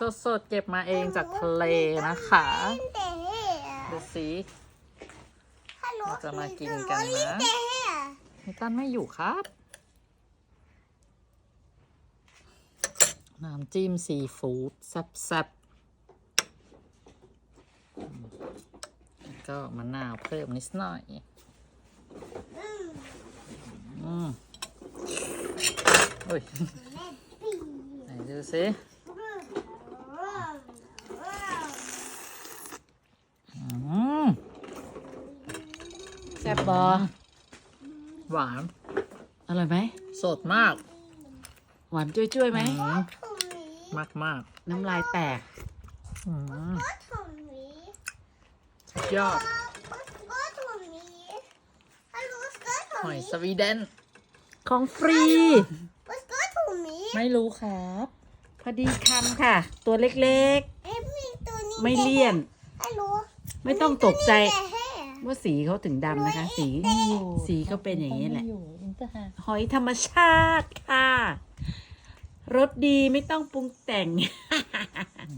สดๆ เก็บมาเองจากทะเลนะคะดูสิเราจะมากินกันนะนิตันไม่อยู่ครับ น้ำจิ้มซีฟู้ดแซ่บๆอืมแล้วก็มะนาวเพิ่มนิดหน่อยอืมโอ้ยไหนดูสิ แซ่บบอหวาน อร่อยไหม สดมาก หวานจุ้ยๆไหม มากมากน้ำลายแตก ๆอืมสุดยอด หอยสวีเดน ของฟรี ไม่รู้ครับ พอดีคำค่ะ ตัวเล็กๆ ไม่เลี่ยน ไม่ต้องตกใจ ว่าสีเขาถึงดำนะคะ สีสีก็เป็นอย่างนี้แหละหอยธรรมชาติค่ะรสดีไม่ต้องปรุงแต่งอื